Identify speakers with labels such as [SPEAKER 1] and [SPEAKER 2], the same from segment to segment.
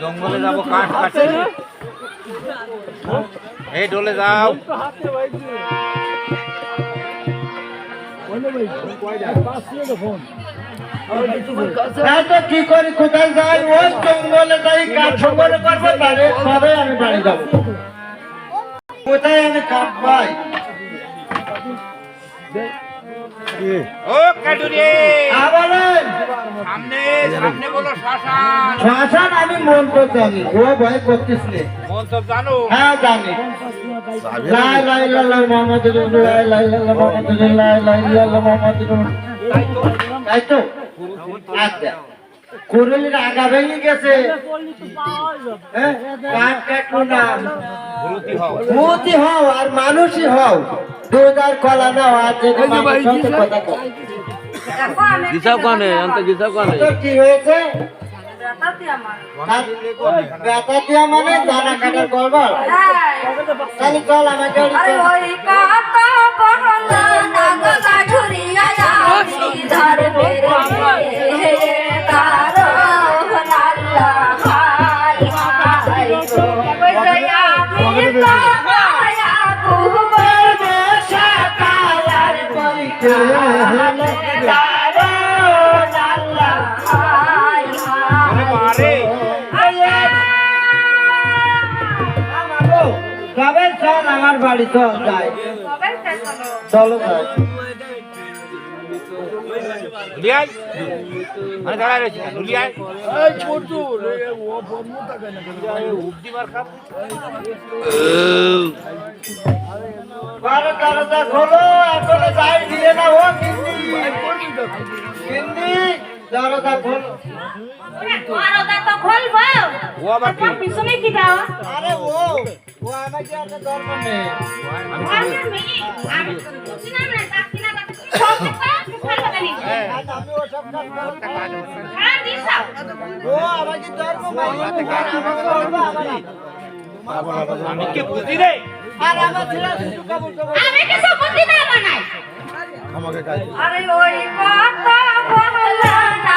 [SPEAKER 1] জঙ্গলে যাব, কাঠ কাটতে এই ডলে যাও।
[SPEAKER 2] কোথায় যাই জঙ্গলে কাঠ আমি কোথায় আমি কাঠ পাই?
[SPEAKER 1] ও কাটুরি।
[SPEAKER 2] বলেন।
[SPEAKER 1] সামনে সামনে বলো শ্মশান।
[SPEAKER 2] শ্মশান আমি মন তো জানি ও ভয় করতিস নে।
[SPEAKER 1] মন তো জানো?
[SPEAKER 2] হ্যাঁ জানি। আচ্ছা। আগা ভেঙে গেছে। হ্যাঁ? কাঠ কাটলো না
[SPEAKER 1] ভুলতি হও।
[SPEAKER 2] ভূতি হও আর মানুষই হও। দুধ আর কলা নাও আর যদি কথা কি হয়েছে? ব্যথা দিয়া মানে জানা কাটার গড়বড় তাহলে চল আমাকে আমার বাড়ি চল যাই চলো যাই
[SPEAKER 1] দুলিয়াই মানে দাঁড়ায় রয়েছে দুলিয়াই উবদি মার খাপ।
[SPEAKER 2] বারো দরজা খোলো এখনও যাই দিয়ে না ও কিন্দি কিন্দি দরজা খোলো
[SPEAKER 3] আরও তো খুলবো।
[SPEAKER 1] ও আবার কি?
[SPEAKER 3] পিছনে কি দাও
[SPEAKER 2] আরে ও ও আমাকে একটা ধর্ম নেই।
[SPEAKER 1] হ্যাঁ
[SPEAKER 2] আজ আমি ওসব কাজ করব না। আমাকে আমাকে
[SPEAKER 1] আমি কি বুঝি রে?
[SPEAKER 2] আর আমার ছেলে
[SPEAKER 3] আমি কিছু বুঝি না বানাই আরে ওই কথা বললা না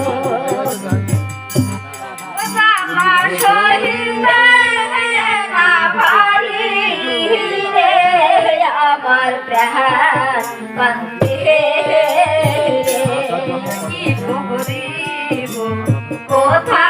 [SPEAKER 3] আমার প্রাণ বন্দে রে। কি করিব? কোথায়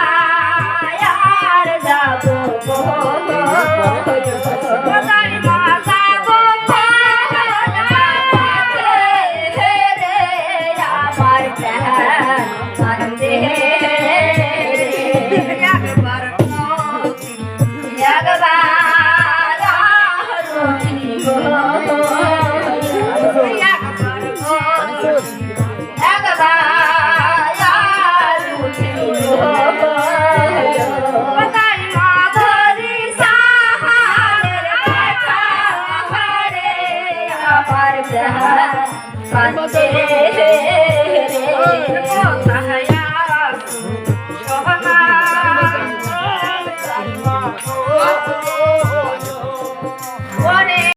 [SPEAKER 3] 团结